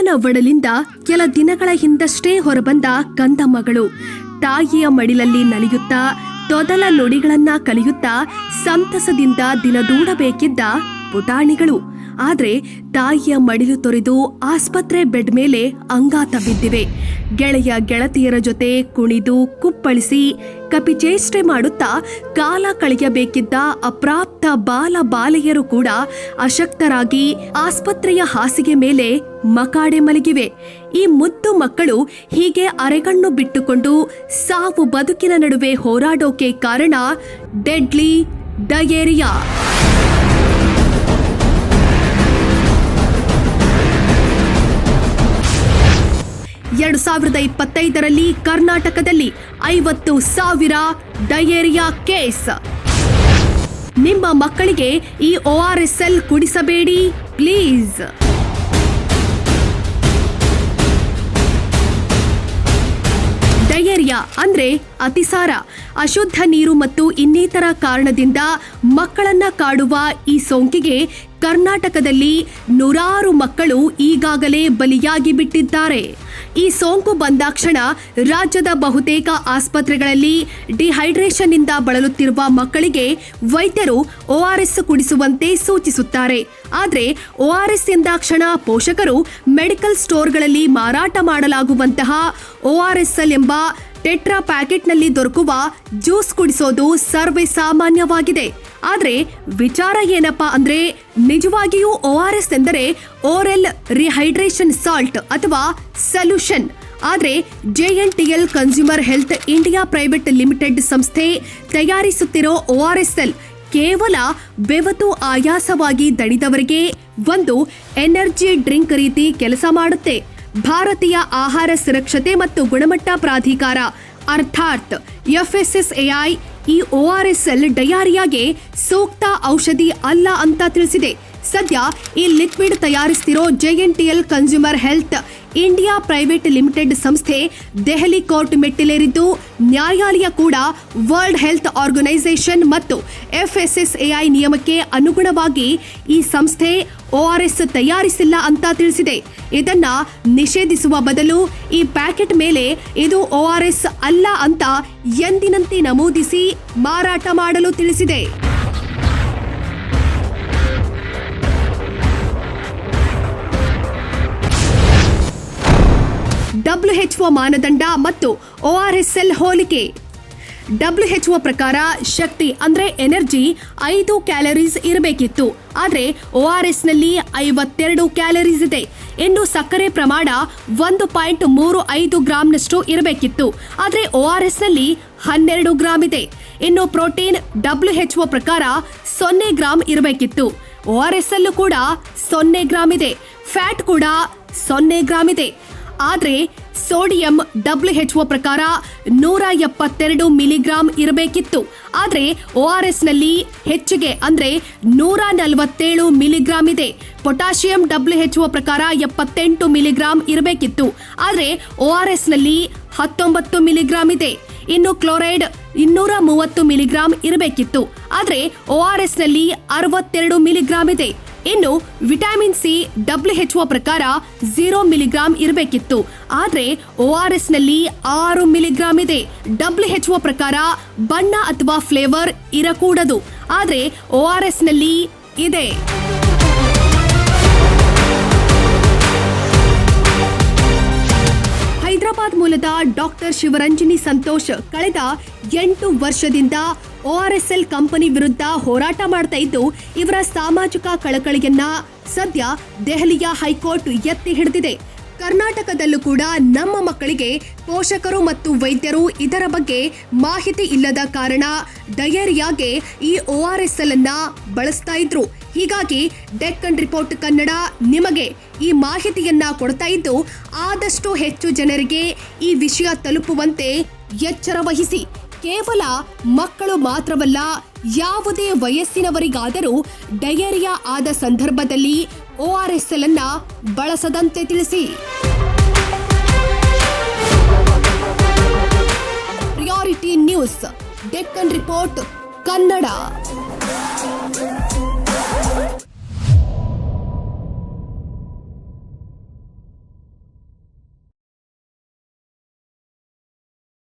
ಅಮ್ಮನ ಒಡಲಿಂದ ಕೆಲ ದಿನಗಳ ಹಿಂದಷ್ಟೇ ಹೊರಬಂದ ಕಂದಮ್ಮಗಳು ತಾಯಿಯ ಮಡಿಲಲ್ಲಿ ನಲಿಯುತ್ತಾ, ತೊದಲ ನುಡಿಗಳನ್ನ ಕಲಿಯುತ್ತಾ, ಸಂತಸದಿಂದ ದಿನದೂಡಬೇಕಿದ್ದ ಪುಟಾಣಿಗಳು. ಆದ್ರೆ ತಾಯಿಯ ಮಡಿಲು ತೊರೆದು ಆಸ್ಪತ್ರೆ ಬೆಡ್ ಮೇಲೆ ಅಂಗಾತ ಬಿದ್ದಿವೆ. ಗೆಳೆಯ ಗೆಳತಿಯರ ಜೊತೆ ಕುಣಿದು ಕುಪ್ಪಳಿಸಿ ಕಪಿಚೇಷ್ಟೆ ಮಾಡುತ್ತಾ ಕಾಲ ಕಳೆಯಬೇಕಿದ್ದ ಅಪ್ರಾಪ್ತ ಬಾಲ ಬಾಲೆಯರು ಕೂಡ ಅಶಕ್ತರಾಗಿ ಆಸ್ಪತ್ರೆಯ ಹಾಸಿಗೆ ಮೇಲೆ ಮಕಾಡೆ ಮಲಗಿವೆ. ಈ ಮುದ್ದು ಮಕ್ಕಳು ಹೀಗೆ ಅರೆಗಣ್ಣು ಬಿಟ್ಟುಕೊಂಡು ಸಾವು ಬದುಕಿನ ನಡುವೆ ಹೋರಾಡೋಕೆ ಕಾರಣ ಡೆಡ್ಲಿ ಡಯೇರಿಯಾ. ಎರಡು ಸಾವಿರದ ಇಪ್ಪತ್ತೈದರಲ್ಲಿ ಕರ್ನಾಟಕದಲ್ಲಿ ಐವತ್ತು ಸಾವಿರ ಡಯೇರಿಯಾ ಕೇಸ್. ನಿಮ್ಮ ಮಕ್ಕಳಿಗೆ ಈ ಒ ಆರ್ ಎಸ್ ಎಲ್ ಕುಡಿಸಬೇಡಿ, ಪ್ಲೀಸ್. ಡಯೇರಿಯಾ ಅಂದ್ರೆ ಅತಿಸಾರ. ಅಶುದ್ಧ ನೀರು ಮತ್ತು ಇನ್ನಿತರ ಕಾರಣದಿಂದ ಮಕ್ಕಳನ್ನ ಕಾಡುವ ಈ ಸೋಂಕಿಗೆ ಕರ್ನಾಟಕದಲ್ಲಿ ನೂರಾರು ಮಕ್ಕಳು ಈಗಾಗಲೇ ಬಲಿಯಾಗಿ ಬಿಟ್ಟಿದ್ದಾರೆ. ಈ ಸೋಂಕು ಬಂದಾಕ್ಷಣ ರಾಜ್ಯದ ಬಹುತೇಕ ಆಸ್ಪತ್ರೆಗಳಲ್ಲಿ ಡಿಹೈಡ್ರೇಷನ್ನಿಂದ ಬಳಲುತ್ತಿರುವ ಮಕ್ಕಳಿಗೆ ವೈದ್ಯರು ಓಆರ್ಎಸ್ ಕುಡಿಸುವಂತೆ ಸೂಚಿಸುತ್ತಾರೆ. ಆದರೆ ಒಆರ್ಎಸ್ ಎಂದಾಕ್ಷಣ ಪೋಷಕರು ಮೆಡಿಕಲ್ ಸ್ಟೋರ್ಗಳಲ್ಲಿ ಮಾರಾಟ ಮಾಡಲಾಗುವಂತಹ ಓಆರ್ಎಸ್ಎಲ್ ಎಂಬ ಟೆಟ್ರಾ ಪ್ಯಾಕೆಟ್ನಲ್ಲಿ ದೊರಕುವ ಜ್ಯೂಸ್ ಕುಡಿಸೋದು ಸರ್ವೇ ಸಾಮಾನ್ಯವಾಗಿದೆ. ಆದರೆ ವಿಚಾರ ಏನಪ್ಪಾ ಅಂದ್ರೆ ನಿಜವಾಗಿಯೂ ಓ ಆರ್ ಎಸ್ ಎಂದರೆ ಓರೆಲ್ ರಿಹೈಡ್ರೇಷನ್ ಸಾಲ್ಟ್ ಅಥವಾ ಸೊಲ್ಯೂಷನ್. ಆದ್ರೆ L consumer health India private limited ಸಂಸ್ಥೆ ತಯಾರಿಸುತ್ತಿರೋ ಓ ಆರ್ ಎಸ್ ಎಲ್ ಕೇವಲ ಬೆವತು ಆಯಾಸವಾಗಿ ದಣಿದವರಿಗೆ ಒಂದು ಎನರ್ಜಿ ಡ್ರಿಂಕ್ ರೀತಿ ಕೆಲಸ ಮಾಡುತ್ತೆ. ಭಾರತೀಯ ಆಹಾರ ಸುರಕ್ಷತೆ ಮತ್ತು ಗುಣಮಟ್ಟ ಪ್ರಾಧಿಕಾರ, ಅರ್ಥಾತ್ ಎಫ್ಎಸ್ಎಸ್ಎಐ ಈ ಎಲ್ ಡಯಾರಿಯಾಗೆ ಸೂಕ್ತ ಔಷಧಿ ಅಲ್ಲ ಅಂತ ತಿಳಿಸಿದೆ. ಸದ್ಯ ಈ liquid ತಯಾರಿಸ್ತಿರೋ JNTL consumer health India private limited ಸಂಸ್ಥೆ ದೆಹಲಿ ಕೋರ್ಟ್ ಮೆಟ್ಟಿಲೇರಿದ್ದು, ನ್ಯಾಯಾಲಯ ಕೂಡ ವರ್ಲ್ಡ್ ಹೆಲ್ತ್ ಆರ್ಗನೈಸೇಷನ್ ಮತ್ತು ಎಫ್ಎಸ್ಎಸ್ಎಐ ನಿಯಮಕ್ಕೆ ಅನುಗುಣವಾಗಿ ಈ ಸಂಸ್ಥೆ ಓಆರ್ಎಸ್ ತಯಾರಿಸಿಲ್ಲ ಅಂತ ತಿಳಿಸಿದೆ. ಇದನ್ನ ನಿಷೇಧಿಸುವ ಬದಲು ಈ ಪ್ಯಾಕೆಟ್ ಮೇಲೆ ಇದು ಓಆರ್ಎಸ್ ಅಲ್ಲ ಅಂತ ಎಂದಿನಂತೆ ನಮೂದಿಸಿ ಮಾರಾಟ ಮಾಡಲು ತಿಳಿಸಿದೆ. ಡಬ್ಲ್ಯೂಎಚ್ಒ ಮಾನದಂಡ ಮತ್ತು ಒಆರ್ಎಸ್ಎಲ್ ಹೋಲಿಕೆ. ಡಬ್ಲ್ಯೂಎಚ್ಒ ಪ್ರಕಾರ ಶಕ್ತಿ ಅಂದ್ರೆ ಎನರ್ಜಿ ಐದು ಕ್ಯಾಲರೀಸ್ ಇರಬೇಕಿತ್ತು. ಆದರೆ ನಲ್ಲಿ ಐವತ್ತೆರಡು ಕ್ಯಾಲರೀಸ್ ಇದೆ. ಇನ್ನು ಸಕ್ಕರೆ ಪ್ರಮಾಣ ಒಂದು ಪಾಯಿಂಟ್ ಮೂರು ಐದು ಗ್ರಾಮ್ನಷ್ಟು ಇರಬೇಕಿತ್ತು. ಆದರೆ ನಲ್ಲಿ ಹನ್ನೆರಡು ಗ್ರಾಮ್ ಇದೆ. ಇನ್ನು ಪ್ರೋಟೀನ್ ಡಬ್ಲ್ಯೂಎಚ್ಒ ಪ್ರಕಾರ ಸೊನ್ನೆ ಗ್ರಾಮ್ ಇರಬೇಕಿತ್ತು. ಒಆರ್ಎಸ್ ಅಲ್ಲೂ ಕೂಡ ಸೊನ್ನೆ ಗ್ರಾಮ್ ಇದೆ. ಫ್ಯಾಟ್ ಕೂಡ ಸೊನ್ನೆ ಗ್ರಾಮ್ ಇದೆ. ಆದ್ರೆ ಸೋಡಿಯಂ ಒ ಪ್ರಕಾರ ನೂರ ಎಪ್ಪತ್ತೆರಡು ಮಿಲಿಗ್ರಾಂ ಇರಬೇಕಿತ್ತು. ಆದರೆ ಒ ಆರ್ ಎಸ್ನಲ್ಲಿ ಹೆಚ್ಚಿಗೆ ಅಂದರೆ ನೂರ ನಲವತ್ತೇಳು ಮಿಲಿಗ್ರಾಂ ಇದೆ. ಪೊಟ್ಯಾಷಿಯಂ ಒ ಪ್ರಕಾರ ಎಪ್ಪತ್ತೆಂಟು ಮಿಲಿಗ್ರಾಂ ಇರಬೇಕಿತ್ತು. ಆದರೆ ಒ ಆರ್ ಎಸ್ನಲ್ಲಿ ಹತ್ತೊಂಬತ್ತು ಮಿಲಿಗ್ರಾಂ ಇದೆ. ಇನ್ನು ಕ್ಲೋರೈಡ್ ಇನ್ನೂರ ಮೂವತ್ತು ಮಿಲಿಗ್ರಾಂ ಇರಬೇಕಿತ್ತು. ಆದರೆ ಒ ಆರ್ ಎಸ್ನಲ್ಲಿ ಅರವತ್ತೆರಡು ಮಿಲಿಗ್ರಾಂ ಇದೆ. ಇನ್ನು ವಿಟಮಿನ್ ಸಿ ಡಬ್ಲ್ಯೂಎಚ್ಒ ಪ್ರಕಾರ ಝೀರೋ ಮಿಲಿಗ್ರಾಂ ಇರಬೇಕಿತ್ತು. ಆದರೆ ಒ ಆರ್ ಎಸ್ನಲ್ಲಿ ಆರು ಮಿಲಿಗ್ರಾಂ ಇದೆ. ಡಬ್ಲ್ಯೂಎಚ್ಒ ಪ್ರಕಾರ ಬಣ್ಣ ಅಥವಾ ಫ್ಲೇವರ್ ಇರಕೂಡದು. ಆದರೆ ಒ ಆರ್ ಎಸ್ನಲ್ಲಿ ಇದೆ. ಹೈದರಾಬಾದ್ ಮೂಲದ ಡಾಕ್ಟರ್ ಶಿವರಂಜನಿ ಸಂತೋಷ್ ಕಳೆದ ಎಂಟು ವರ್ಷದಿಂದ ಒಆರ್ಎಸ್ಎಲ್ ಕಂಪನಿ ವಿರುದ್ಧ ಹೋರಾಟ ಮಾಡ್ತಾ ಇದ್ದು, ಇವರ ಸಾಮಾಜಿಕ ಕಳಕಳಿಯನ್ನ ಸದ್ಯ ದೆಹಲಿಯ ಹೈಕೋರ್ಟ್ ಎತ್ತಿ ಹಿಡಿದಿದೆ. ಕರ್ನಾಟಕದಲ್ಲೂ ಕೂಡ ನಮ್ಮ ಮಕ್ಕಳಿಗೆ ಪೋಷಕರು ಮತ್ತು ವೈದ್ಯರು ಇದರ ಬಗ್ಗೆ ಮಾಹಿತಿ ಇಲ್ಲದ ಕಾರಣ ಡಯೇರಿಯಾಗೆ ಈ ಒ ಆರ್ ಎಸ್ ಎಲ್ ಅನ್ನ ಬಳಸ್ತಾ ಇದ್ರು. ಹೀಗಾಗಿ ಡೆಕ್ಕನ್ ರಿಪೋರ್ಟ್ ಕನ್ನಡ ನಿಮಗೆ ಈ ಮಾಹಿತಿಯನ್ನ ಕೊಡ್ತಾ ಇದ್ದು, ಆದಷ್ಟು ಹೆಚ್ಚು ಜನರಿಗೆ ಈ ವಿಷಯ ತಲುಪುವಂತೆ ಎಚ್ಚರ ವಹಿಸಿ. ಕೇವಲ ಮಕ್ಕಳು ಮಾತ್ರವಲ್ಲ, ಯಾವುದೇ ವಯಸ್ಸಿನವರಿಗಾದರೂ ಡಯೇರಿಯಾ ಆದ ಸಂದರ್ಭದಲ್ಲಿ ಓಆರ್ಎಸ್ಎಲ್ ಆರ್ ಎಸ್ ಎಲ್ ಅನ್ನ ಬಳಸದಂತೆ ತಿಳಿಸಿ. Priority News, Deccan Report, Kannada.